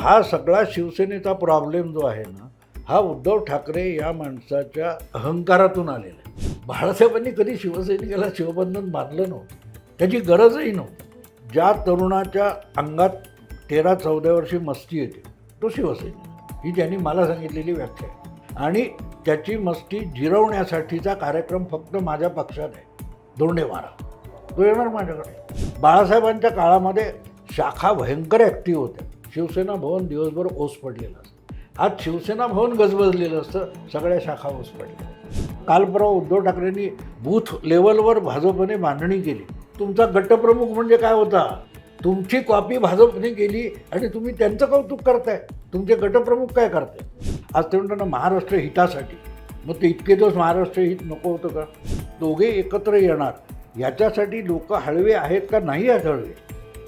हा सगळा शिवसेनेचा प्रॉब्लेम जो आहे ना हा उद्धव ठाकरे या माणसाच्या अहंकारातून आलेला आहे. बाळासाहेबांनी कधी शिवसैनिकाला शिवबंधन बांधलं नव्हतं. त्याची गरजही नव्हती. ज्या तरुणाच्या अंगात तेरा चौदा वर्षी मस्ती येते तो शिवसैनिक. ही त्यांनी मला सांगितलेली व्याख्या आहे. आणि त्याची मस्ती जिरवण्यासाठीचा कार्यक्रम फक्त माझ्या पक्षात आहे. दोंडे मारा. तो येणार माझ्याकडे. बाळासाहेबांच्या काळामध्ये शाखा भयंकर ॲक्टिव्ह होत्या. शिवसेना भवन दिवसभर ओस पडलेलं असतं. आज शिवसेना भवन गजबजलेलं असतं सगळ्या शाखा ओस पडल्या. काल परवा उद्धव ठाकरेंनी बूथ लेवलवर भाजपने बांधणी केली. तुमचा गटप्रमुख म्हणजे काय होता? तुमची कॉपी भाजपने केली आणि तुम्ही त्यांचं कौतुक करताय. तुमचे गटप्रमुख काय करताय? आज ते म्हणतात ना महाराष्ट्र हितासाठी. मग ते इतके दिवस महाराष्ट्र हित नको होतं का? दोघे एकत्र येणार. याच्यासाठी लोक हळवे आहेत का? नाही आहेत हळवे.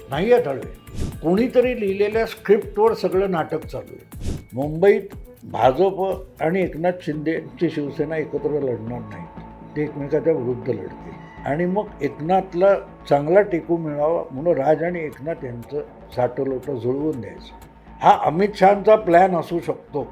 नाही आहेत हळवे. कोणीतरी लिहिलेल्या स्क्रिप्टवर सगळं नाटक चालू आहे. मुंबईत भाजप आणि एकनाथ शिंदेची शिवसेना एकत्र लढणार नाही ते एकमेकाच्या विरुद्ध लढतील. आणि मग एकनाथला चांगला टेकू मिळावा म्हणून राज आणि एकनाथ यांचं साठोलोटं जुळवून द्यायचं. हा अमित शहाचा प्लॅन असू शकतो.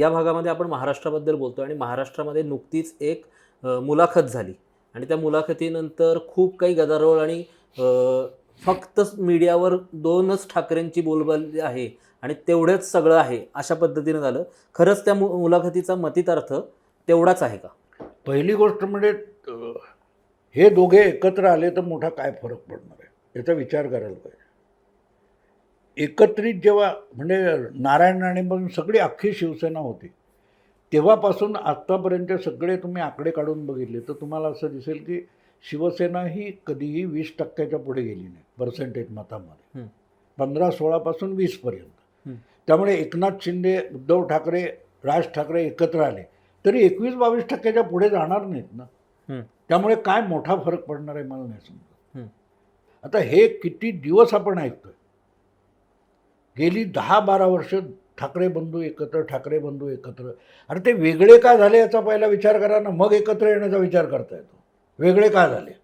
या भागामध्ये आपण महाराष्ट्राबद्दल बोलतो आणि महाराष्ट्रामध्ये नुकतीच एक मुलाखत झाली. आणि त्या मुलाखतीनंतर खूप काही गदारोळ आणि फक्त मीडियावर दोनच ठाकरेंची बोलबाली आहे आणि तेवढंच सगळं आहे अशा पद्धतीनं झालं. खरंच त्या मु मुलाखतीचा मतितार्थ तेवढाच आहे का? पहिली गोष्ट म्हणजे हे दोघे एकत्र आले तर मोठा काय फरक पडणार आहे? याचा विचार करायला पाहिजे. एकत्रित जेव्हा म्हणजे नारायण राणेपासून सगळी अख्खी शिवसेना होती तेव्हापासून आत्तापर्यंत सगळे तुम्ही आकडे काढून बघितले तर तुम्हाला असं दिसेल की शिवसेना ही कधीही वीस टक्क्याच्या पुढे गेली नाही पर्सेंटेज मतामध्ये. पंधरा सोळापासून वीसपर्यंत. त्यामुळे एकनाथ शिंदे उद्धव ठाकरे राज ठाकरे एकत्र आले तरी एकवीस बावीस टक्क्याच्या पुढे जाणार नाहीत ना. त्यामुळे काय मोठा फरक पडणार आहे मला नाही समजत. आता हे किती दिवस आपण ऐकतोय गेली दहा बारा वर्ष ठाकरे बंधू एकत्र ठाकरे बंधू एकत्र. अरे ते वेगळे का झाले याचा पहिला विचार करा ना. मग एकत्र येण्याचा विचार करता येतो. वेगळे का झाले?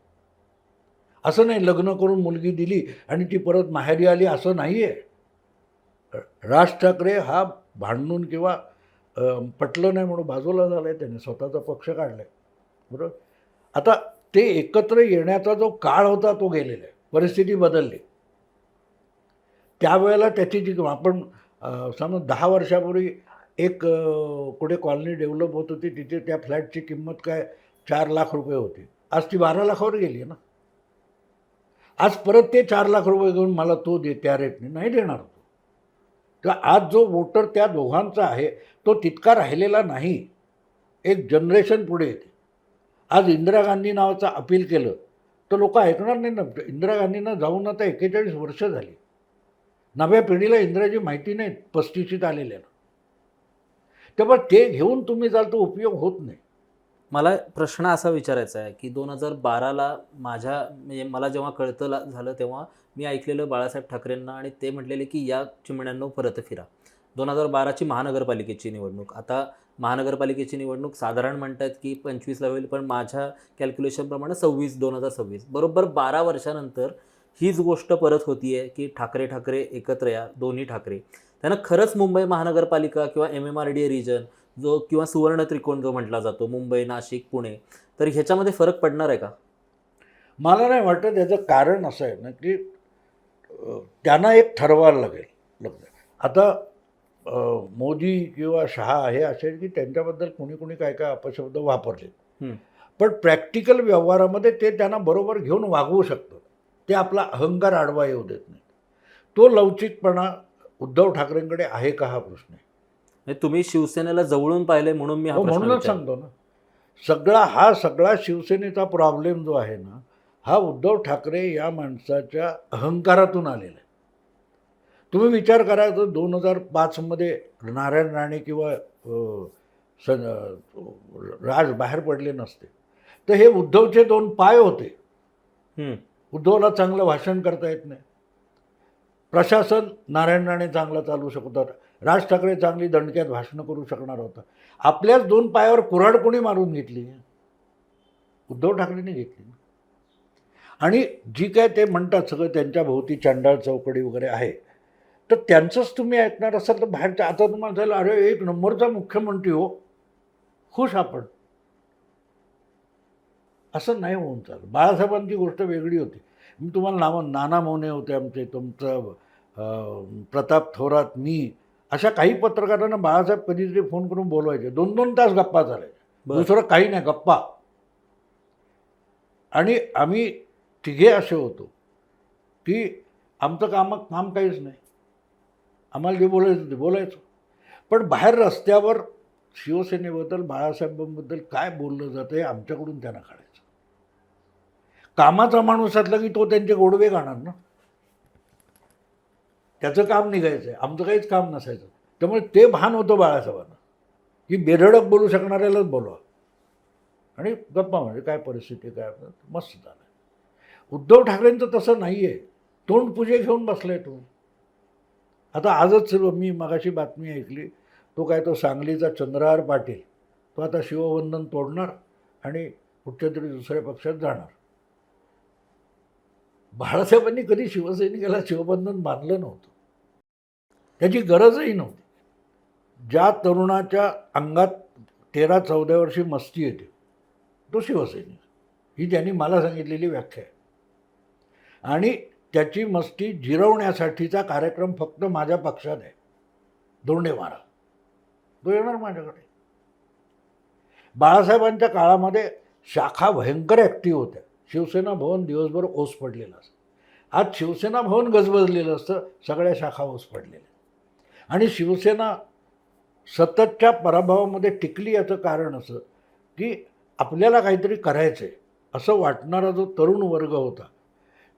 असं नाही लग्न करून मुलगी दिली आणि ती परत माहेरी आली असं नाही आहे राज ठाकरे हा भांडून किंवा पटलं नाही म्हणून बाजूला झालं आहे त्याने. स्वतःचा पक्ष काढला आहे बरोबर? आता ते एकत्र येण्याचा जो काळ होता तो गेलेला आहे. परिस्थिती बदलली. त्यावेळेला त्याची जी आपण समज दहा वर्षापूर्वी एक कुठे कॉलनी डेव्हलप होत होती तिथे त्या फ्लॅटची किंमत काय? चार लाख रुपये होती. आज ती बारा लाखावर गेली आहे ना? आज परत ते चार लाख रुपये घेऊन मला तो दे त्या रेटने नाही देणार तो. तर आज जो वोटर त्या दोघांचा आहे तो तितका राहिलेला नाही. एक जनरेशन पुढे येते. आज इंदिरा गांधी नावाचं अपील केलं तर लोक ऐकणार नाही ना. इंदिरा गांधींना जाऊन आता एक्केचाळीस वर्ष झाली. नव्या पिढीला इंग्रजी माहिती नाही पस्तीशीत आलेल्या. त्यामुळे ते घेऊन तुम्ही जाल तो उपयोग होत नाही. मला प्रश्न असा विचारायचा आहे की दोन हजार बाराला माझ्या म्हणजे मला जेव्हा कळतं झालं तेव्हा मी ऐकलेलं बाळासाहेब ठाकरेंना आणि ते म्हटलेले की या चिमण्यांनो परत फिरा. दोन हजार बाराची महानगरपालिकेची निवडणूक. आता महानगरपालिकेची निवडणूक साधारण म्हणतात की पंचवीसला होईल पण माझ्या कॅल्क्युलेशनप्रमाणे सव्वीस दोन हजार सव्वीस. बरोबर बारा वर्षानंतर हीच गोष्ट परत होती आहे की ठाकरे ठाकरे एकत्र या दोन्ही ठाकरे. त्यानं खरंच मुंबई महानगरपालिका किंवा M M R D region जो किंवा सुवर्ण त्रिकोण जो म्हटला जातो मुंबई नाशिक पुणे तर ह्याच्यामध्ये फरक पडणार आहे का? मला नाही वाटत. याचं कारण असं आहे ना की त्यांना एक ठरवायला लागेल. आता मोदी किंवा शहा हे असे की त्यांच्याबद्दल कोणी कोणी काय काय अपशब्द वापरले. पण प्रॅक्टिकल व्यवहारामध्ये ते त्यांना बरोबर घेऊन वागवू शकतात. ते आपला अहंकार आडवा येऊ देत नाही तो लवचिकपणा उद्धव ठाकरेंकडे आहे का हा प्रश्न आहे? तुम्ही शिवसेनेला जवळून पाहिले म्हणून मी हा म्हणूनच. सांगतो ना. सगळा हा सगळा शिवसेनेचा प्रॉब्लेम जो आहे ना हा उद्धव ठाकरे या माणसाच्या अहंकारातून आलेला आहे. तुम्ही विचार करा तर दोन हजार पाचमध्ये नारायण राणे किंवा स राज बाहेर पडले नसते. तर हे उद्धवचे दोन पाय होते. उद्धवला चांगलं भाषण करता येत नाही. प्रशासन नारायण राणे चांगलं चालू शकत होतं राज ठाकरे चांगली दणक्यात भाषणं करू शकणार होतं. आपल्याच दोन पायावर कुऱ्हाड कोणी मारून घेतली? उद्धव ठाकरेंनी घेतली. आणि जी काय ते म्हणतात सगळं त्यांच्या भोवती चांडाळ चौकडी वगैरे आहे तर त्यांचंच तुम्ही ऐकणार असाल तर बाहेरच्या आता तुम्हाला झालं अरे एक नंबरचा मुख्यमंत्री हो खुश आपण. असं नाही होऊन चाललं. बाळासाहेबांची गोष्ट वेगळी होती. मी तुम्हाला नावं नाना मोने होते आमचे तुमचं प्रताप थोरात मी अशा काही पत्रकारांना बाळासाहेब कधीतरी फोन करून बोलवायचे. दोन दोन तास गप्पा चालायच्या. दुसरं काही नाही गप्पा. आणि आम्ही तिघे असे होतो की आमचं काम काम काहीच नाही. आम्हाला जे बोलायचं ते बोलायचं. पण बाहेर रस्त्यावर शिवसेनेबद्दल बाळासाहेबांबद्दल काय बोललं जातं हे आमच्याकडून त्यांना काढायचं कामाचा माणूस असला की तो त्यांचे गोडवे गाणार ना? त्याचं काम निघायचं आहे आमचं काहीच काम नसायचं. त्यामुळे ते भान होतं बाळासाहेबांना. की बेधडक बोलू शकणाऱ्यालाच बोलवा. आणि गप्पा म्हणजे काय परिस्थिती काय मस्त झालं. उद्धव ठाकरेंचं तसं नाही आहे तोंड पूजे घेऊन बसलाय तो. आता आजच मी मगाशी बातमी ऐकली. तो काय तो सांगलीचा चंद्रहार पाटील. तो आता शिववंदन तोडणार आणि कुठच्या तरी दुसऱ्या पक्षात जाणार. बाळासाहेबांनी कधी शिवसैनिकाला शिवबंधन बांधलं नव्हतं. त्याची गरजही नव्हती. ज्या तरुणाच्या अंगात तेरा चौदा वर्षी मस्ती येते तो शिवसैनिक. ही त्यांनी मला सांगितलेली व्याख्या आहे. आणि त्याची मस्ती जिरवण्यासाठीचा कार्यक्रम फक्त माझ्या पक्षात आहे. दोंडे मारा. तो येणार माझ्याकडे. बाळासाहेबांच्या काळामध्ये शाखा भयंकर ॲक्टिव्ह होत्या. शिवसेना भवन दिवसभर ओस पडलेलं असतं. आज शिवसेना भवन गजबजलेलं असतं सगळ्या शाखा ओस पडलेल्या आणि शिवसेना सततच्या पराभवामध्ये टिकली याचं कारण असं की आपल्याला काहीतरी करायचं आहे असं वाटणारा जो तरुण वर्ग होता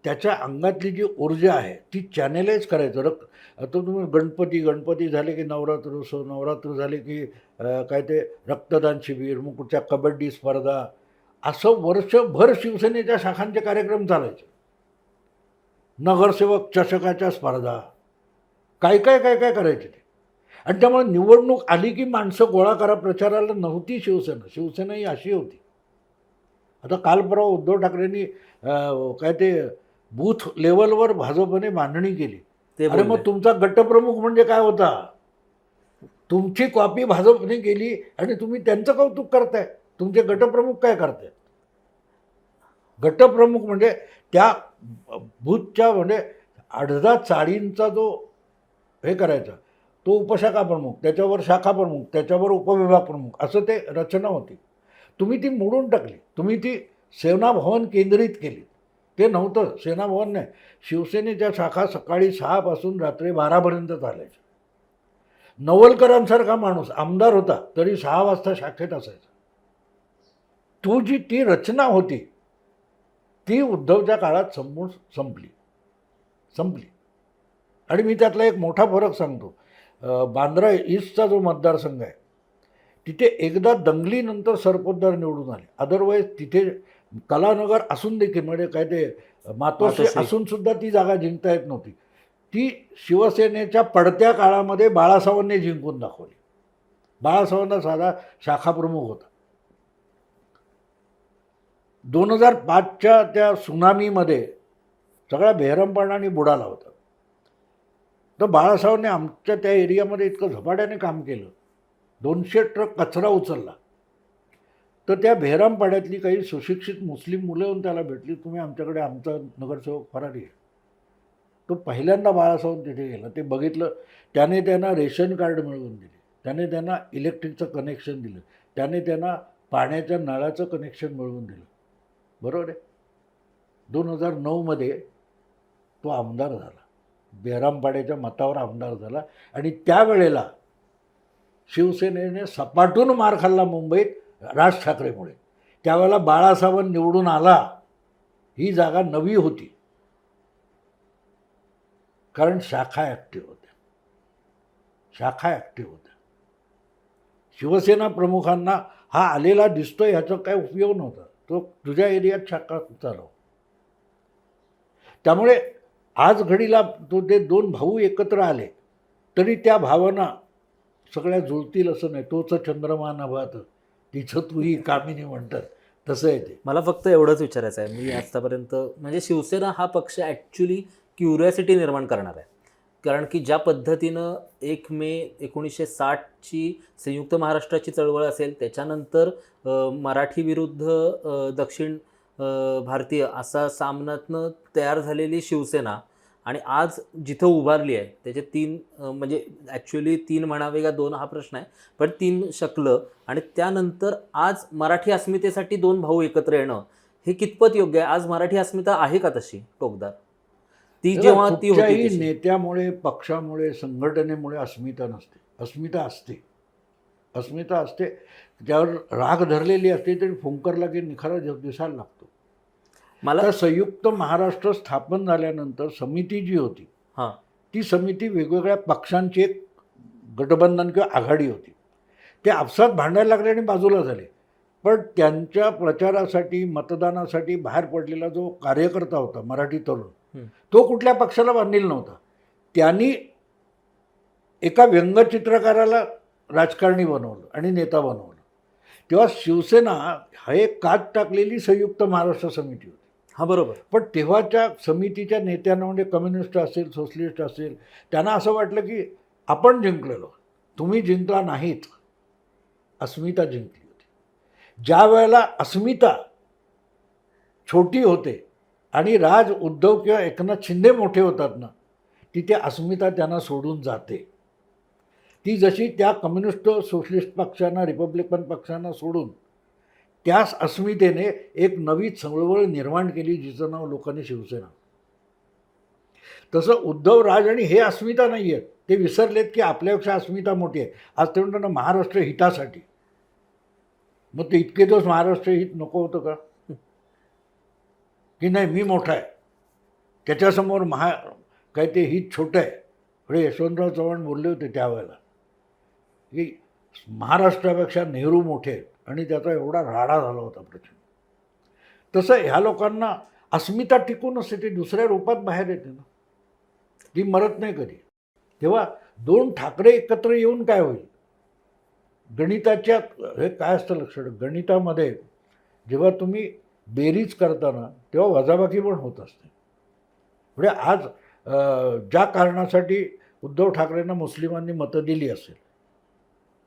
त्याच्या अंगातली जी ऊर्जा आहे ती चॅनेलाइज करायचं. रक्त आता तुम्ही गणपती गणपती झाले की नवरात्र उत्सव नवरात्र झाले की काय ते रक्तदान शिबिर मग कुठच्या कबड्डी स्पर्धा असं वर्षभर शिवसेनेच्या शाखांचे कार्यक्रम चालायचे. नगरसेवक चषकाच्या स्पर्धा काय काय काय काय करायचे ते? आणि त्यामुळे निवडणूक आली की माणसं गोळा करा प्रचाराला नव्हती शिवसेना. शिवसेना ही अशी होती. आता काल परवा उद्धव ठाकरेंनी काय ते बूथ लेवलवर भाजपने मांडणी केली. ते अरे. मग तुमचा गटप्रमुख म्हणजे काय होता? तुमची कॉपी भाजपने केली आणि तुम्ही त्यांचं कौतुक करताय. तुमचे गटप्रमुख काय करतायत गटप्रमुख म्हणजे त्या बूथच्या म्हणजे अर्धा चाळींचा जो हे करायचा तो उपशाखा प्रमुख त्याच्यावर शाखा प्रमुख त्याच्यावर उपविभाग प्रमुख असं ते रचना होती. तुम्ही ती मोडून टाकली. तुम्ही ती सेनाभवन केंद्रित केली. ते नव्हतं सेनाभवन नाही. शिवसेनेच्या शाखा सकाळी सहापासून रात्री बारापर्यंत चालायच्या. नवलकरांसारखा माणूस आमदार होता तरी सहा वाजता शाखेत असायचा. तो जी ती रचना होती ती उद्धवच्या काळात संपूर्ण संपली. संपली. आणि मी त्यातला एक मोठा फरक सांगतो. बांद्रा ईस्टचा जो मतदारसंघ आहे तिथे एकदा दंगलीनंतर सरपोतदार निवडून आले. अदरवाईज तिथे कलानगर असून देखील म्हणजे काय ते मातोश्री मातोश्री. असून सुद्धा ती जागा जिंकता येत नव्हती. ती शिवसेनेच्या पडत्या काळामध्ये बाळासाहेबांनी जिंकून दाखवली. बाळासाहेबांना साधा शाखाप्रमुख होता. दोन हजार पाचच्या त्या सुनामीमध्ये सगळा बेहरमपणाने बुडाला होता. तर बाळासाहेबांनी आमच्या त्या एरियामध्ये इतकं झपाट्याने काम केलं. दोनशे ट्रक कचरा उचलला. तर त्या बेहरामपाड्यातली काही सुशिक्षित मुस्लिम मुलं येऊन त्याला भेटली तुम्ही आमच्याकडे आमचा नगरसेवक फरारी आहे. तो पहिल्यांदा बाळासाहेब तिथे गेला. ते बघितलं त्याने त्यांना रेशन कार्ड मिळवून दिले. त्याने त्यांना इलेक्ट्रिकचं कनेक्शन दिलं. त्याने त्यांना पाण्याच्या नळाचं कनेक्शन मिळवून दिलं. बरोबर आहे? दोन हजार नऊमध्ये तो आमदार झाला. बेरामपाड्याच्या मतावर आमदार झाला. आणि त्यावेळेला शिवसेनेने सपाटून मार खाल्ला मुंबईत राज ठाकरेमुळे. त्यावेळेला बाळासाहेब निवडून आला ही जागा नवी होती. कारण शाखा ॲक्टिव्ह होत्या. शाखा ॲक्टिव्ह होत्या. शिवसेना प्रमुखांना हा आलेला दिसतोय ह्याचा काय उपयोग नव्हता. तो तुझ्या एरियात शाखा चालव. त्यामुळे आज घडीला तो ते दोन भाऊ एकत्र आले तरी त्या भावना सगळ्या जुळतील असं नाही. तोच चंद्रमान भात. तिचं तूही कामिनी म्हणतात. तसं आहे ते. मला फक्त एवढंच विचारायचं आहे. मी आतापर्यंत म्हणजे शिवसेना हा पक्ष ॲक्च्युली क्युरियासिटी निर्माण करणार आहे. कारण की ज्या पद्धतीनं एक मे एकोणीसशे साठची संयुक्त महाराष्ट्राची चळवळ असेल त्याच्यानंतर मराठी विरुद्ध दक्षिण भारतीय असा सामन्यातनं तयार झालेली शिवसेना आणि आज जिथं उभारली आहे त्याचे तीन म्हणजे ॲक्च्युली तीन म्हणावे का दोन हा प्रश्न आहे पण तीन शकलं आणि त्यानंतर आज मराठी अस्मितेसाठी दोन भाऊ एकत्र येणं हे कितपत योग्य आहे? आज मराठी अस्मिता आहे का तशी टोकदार? ती जेव्हा ती होती. नेत्यामुळे पक्षामुळे संघटनेमुळे अस्मिता नसते. अस्मिता असते. अस्मिता असते. ज्यावर राग धरलेली असते तरी फुंकरला की निखारा दिस- दिसायला लागतो. मला संयुक्त महाराष्ट्र स्थापन झाल्यानंतर समिती जी होती हां. ती समिती वेगवेगळ्या पक्षांची एक गठबंधन किंवा आघाडी होती. ते आपसात भांडायला लागले आणि बाजूला झाले. पण त्यांच्या प्रचारासाठी मतदानासाठी बाहेर पडलेला जो कार्यकर्ता होता मराठी तरुण. तो कुठल्या पक्षाला बांधलेला नव्हता. त्यांनी एका व्यंगचित्रकाराला राजकारणी बनवलं आणि नेता बनवलं. तेव्हा शिवसेना हा एक काच टाकलेली संयुक्त महाराष्ट्र समिती होती. हा बरोबर. पण तेव्हाच्या समितीच्या नेत्यांना म्हणजे कम्युनिस्ट असेल सोशलिस्ट असेल त्यांना असं वाटलं की आपण जिंकलेलो तुम्ही जिंकला नाहीत. अस्मिता जिंकली होती. ज्या वेळेला अस्मिता छोटी होते आणि राज उद्धव किंवा एकनाथ शिंदे मोठे होतात ना तिथे अस्मिता त्यांना सोडून जाते. ती जशी त्या कम्युनिस्ट सोशलिस्ट पक्षांना रिपब्लिकन पक्षांना सोडून त्याच अस्मितेने एक नवी चळवळ निर्माण केली जिचं नाव लोकांनी शिवसेना. तसं उद्धव राज आणि हे अस्मिता नाही आहेत ते विसरलेत की आपल्यापेक्षा अस्मिता मोठी आहे. आज ते म्हणतात ना महाराष्ट्र हितासाठी. मग ते इतके दिवस महाराष्ट्र हित नको होतं का? की नाही मी मोठा आहे. त्याच्यासमोर महा काय ते हित छोटं आहे. पुढे यशवंतराव चव्हाण बोलले होते त्यावेळेला. की महाराष्ट्रापेक्षा नेहरू मोठे आहेत आणि त्याचा एवढा राडा झाला होता प्रचंड तसं ह्या लोकांना अस्मिता टिकून असते ती दुसऱ्या रूपात बाहेर येते ना. ती मरत नाही कधी. तेव्हा दोन ठाकरे एकत्र येऊन काय होईल? गणिताच्या हे काय असतं लक्षात? गणितामध्ये जेव्हा तुम्ही बेरीज करताना तेव्हा वजाबाकी पण होत असते. म्हणजे आज ज्या कारणासाठी उद्धव ठाकरेंना मुस्लिमांनी मतं दिली असेल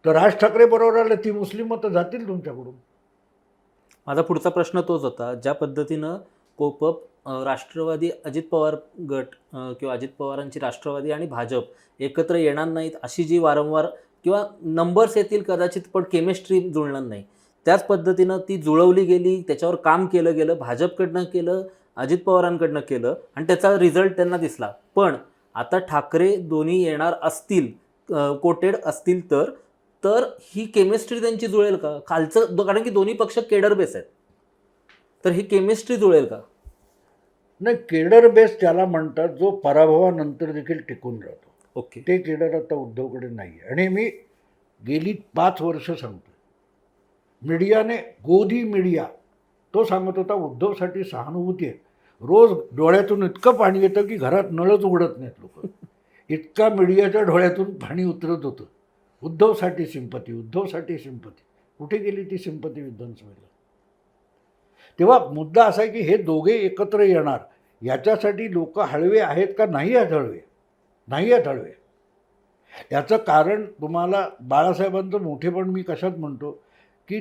तर राज ठाकरे बरोबर आले ती मुस्लिम मतं जातील तुमच्याकडून. माझा पुढचा प्रश्न तोच होता ज्या पद्धतीनं कोपप राष्ट्रवादी अजित पवार गट किंवा अजित पवारांची राष्ट्रवादी आणि भाजप एकत्र येणार नाहीत अशी जी वारंवार किंवा नंबर्स येतील कदाचित पण केमिस्ट्री जुळणार नाही. त्याच पद्धतीनं ती जुळवली गेली त्याच्यावर काम केलं गेलं भाजपकडनं केलं अजित पवारांकडनं केलं आणि त्याचा रिझल्ट त्यांना दिसला. पण आता ठाकरे दोन्ही येणार असतील कोटेड असतील तर तर ही केमिस्ट्री त्यांची जुळेल का? खालचं कारण की दोन्ही पक्ष केडर बेस आहेत. तर ही केमिस्ट्री जुळेल का? नाही केडर बेस त्याला म्हणतात जो पराभवानंतर देखील टिकून राहतो. ओके. ते केडर आता उद्धवकडे नाही आहे आणि मी गेली पाच वर्ष सांगतो मीडियाने गोदी मीडिया तो सांगत होता उद्धवसाठी सहानुभूती आहे. रोज डोळ्यातून इतकं पाणी येतं की घरात नळच उघडत नाहीत लोक. इतका मीडियाच्या डोळ्यातून पाणी उतरत होतं. उद्धवसाठी सिंपती उद्धवसाठी सिंपती. कुठे गेली ती सिंपती विधानसभेला तेव्हा मुद्दा असा आहे की हे दोघे एकत्र येणार याच्यासाठी लोक हळवे आहेत का नाही आहेत हळवे? नाही आहेत हळवे. याचं कारण तुम्हाला बाळासाहेबांचं मोठेपण मी कशात म्हणतो? की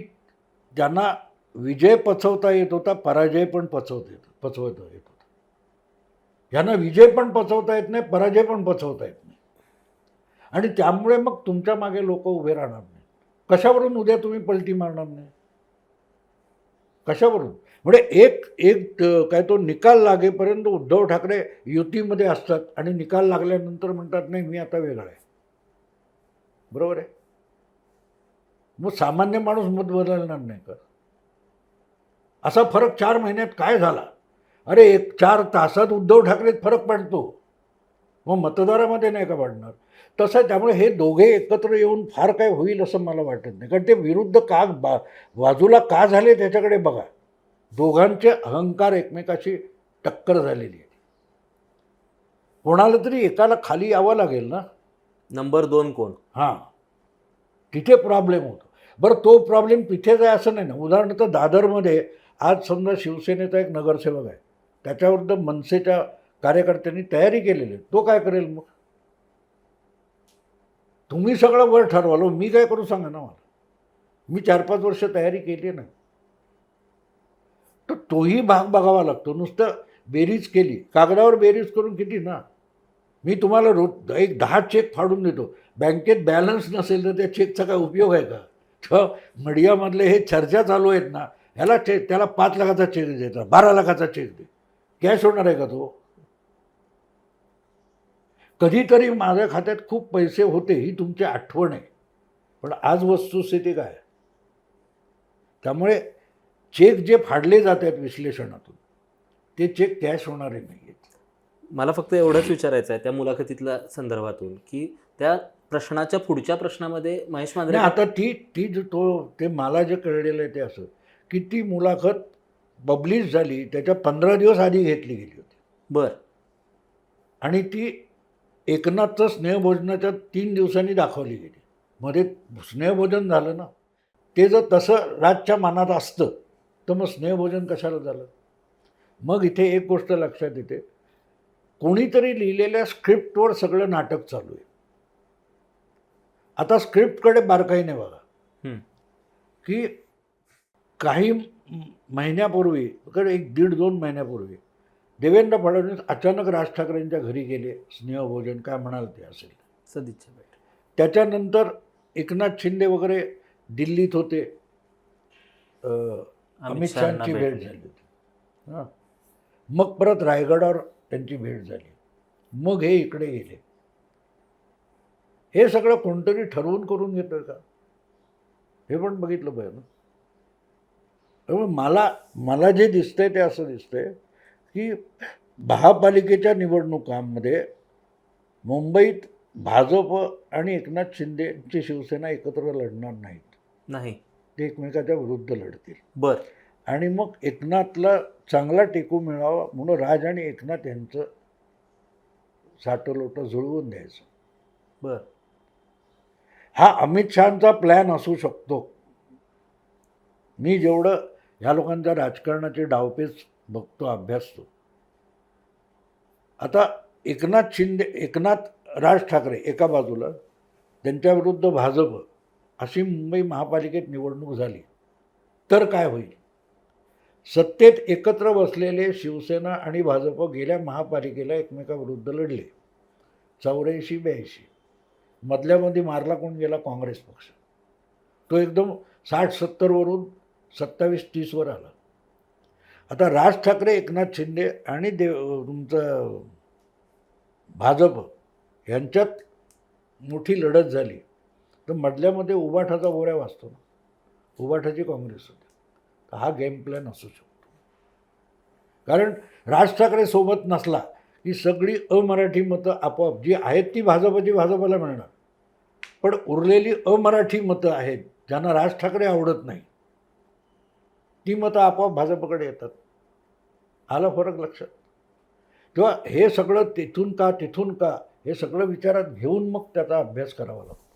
ज्यांना विजय पचवता येत होता पराजय पण पचवता येत पचवता येत होता. ह्यांना विजय पण पचवता येत नाही पराजय पण पचवता येत नाही. आणि त्यामुळे मग तुमच्या मागे लोक उभे राहणार नाही कशावरून उद्या तुम्ही पलटी मारणार नाही? कशावरून? म्हणजे एक एक काय तो निकाल लागेपर्यंत उद्धव ठाकरे युतीमध्ये असतात आणि निकाल लागल्यानंतर म्हणतात नाही मी आता वेगळा आहे. बरोबर आहे? मग सामान्य माणूस मत बदलणार नाही का? असा फरक चार महिन्यात काय झाला? अरे एक चार तासात उद्धव ठाकरेत फरक पडतो. मग मतदारामध्ये नाही का पडणार तसं त्यामुळे हे दोघे एकत्र येऊन फार काय होईल असं मला वाटत नाही. कारण ते विरुद्ध का बा बाजूला का झाले त्याच्याकडे बघा. दोघांचे अहंकार एकमेकाशी टक्कर झालेली आहे. कोणाला तरी एकाला खाली यावं लागेल ना? नंबर दोन कोण? हां. तिथे प्रॉब्लेम होतो. बरं तो प्रॉब्लेम तिथेच आहे असं नाही ना. उदाहरणार्थ दादरमध्ये आज समजा शिवसेनेचा एक नगरसेवक आहे. त्याच्याविरुद्ध मनसेच्या कार्यकर्त्यांनी तयारी केलेली आहे. तो काय करेल मग? तुम्ही सगळं वर ठरवालो. मी काय करू सांगा ना मला? मी चार पाच वर्ष तयारी केली ना. तर तोही भाग बघावा लागतो. नुसतं बेरीज केली. कागदावर बेरीज करून किती ना? मी तुम्हाला रोज एक दहा चेक फाडून देतो. बँकेत बॅलन्स नसेल तर त्या चेकचा काय उपयोग आहे का? मीडियामधले हे चर्चा चालू आहेत ना ह्याला चे त्याला पाच लाखाचा चेक देतात बारा लाखाचा चेक दे. कॅश होणार आहे का तो? कधीतरी माझ्या खात्यात खूप पैसे होते ही तुमची आठवण आहे. पण आज वस्तुस्थिती काय? त्यामुळे चेक जे फाडले जात आहेत विश्लेषणातून ते चेक कॅश होणारे नाही. मला फक्त एवढंच विचारायचं आहे त्या मुलाखतीतल्या संदर्भातून की त्या प्रश्नाच्या पुढच्या प्रश्नामध्ये महेश मांजरे नाही आता ती ती जो तो ते मला जे कळलेलं आहे ते असं की ती मुलाखत पब्लिश झाली त्याच्या पंधरा दिवस आधी घेतली गेली होती. बर. आणि ती एकनाथचं स्नेहभोजनाच्या तीन दिवसांनी दाखवली गेली. मध्ये स्नेहभोजन झालं ना ते जर तसं राजच्या मनात असतं तर मग स्नेहभोजन कशाला झालं? मग इथे एक गोष्ट लक्षात येते कोणीतरी लिहिलेल्या स्क्रिप्टवर सगळं नाटक चालू आहे. आता स्क्रिप्टकडे बारकाईने बघा. की काही महिन्यापूर्वी एक दीड दोन महिन्यापूर्वी देवेंद्र फडणवीस अचानक राज ठाकरेंच्या घरी गेले स्नेहभोजन काय म्हणाल ते असेल. सदिच्छा भेट. त्याच्यानंतर एकनाथ शिंदे वगैरे दिल्लीत होते. अमित शहाची भेट. झाली होती. हां. मग परत रायगडावर त्यांची भेट झाली. मग हे इकडे गेले. हे सगळं कोणतरी ठरवून करून घेतोय का? हे पण बघितलं पाहिजे ना. त्यामुळे मला मला जे दिसतंय ते असं दिसतंय की महापालिकेच्या निवडणुकांमध्ये मुंबईत भाजप आणि एकनाथ शिंदेची शिवसेना एकत्र लढणार नाहीत. नाही. ते एकमेकाच्या विरुद्ध लढतील. बर. आणि मग एकनाथला चांगला टेकू मिळावा म्हणून राज आणि एकनाथ यांचं साठलोटं जुळवून द्यायचं. बर. हा अमित शहाचा प्लॅन असू शकतो. मी जेवढं ह्या लोकांच्या राजकारणाचे डावपेच बघतो अभ्यासतो. आता एकनाथ शिंदे एकनाथ राज ठाकरे एका बाजूला त्यांच्याविरुद्ध भाजप अशी मुंबई महापालिकेत निवडणूक झाली तर काय होईल? सत्तेत एकत्र बसलेले शिवसेना आणि भाजप गेल्या महापालिकेला एकमेकाविरुद्ध लढले. चौऱ्याऐंशी ब्याऐंशी. मधल्यामध्ये मारला कोण गेला? काँग्रेस पक्ष. तो एकदम साठ सत्तरवरून सत्तावीस तीसवर आला. आता राज ठाकरे एकनाथ शिंदे आणि देव तुमचं भाजप यांच्यात मोठी लढत झाली. तर मधल्यामध्ये उबाठाचा गोऱ्या वाचतो ना. उबाठाची काँग्रेस होती. तर हा गेम प्लॅन असू शकतो. कारण राज ठाकरे सोबत नसला की सगळी अमराठी मतं आपोआप जी आहेत ती भाजपची भाजपला मिळणार. पण उरलेली अमराठी मतं आहेत ज्यांना राज ठाकरे आवडत नाही ती मतं आपोआप भाजपकडे येतात. आला फरक लक्षात. किंवा हे सगळं तिथून का तिथून का हे सगळं विचारात घेऊन मग त्याचा अभ्यास करावा लागतो.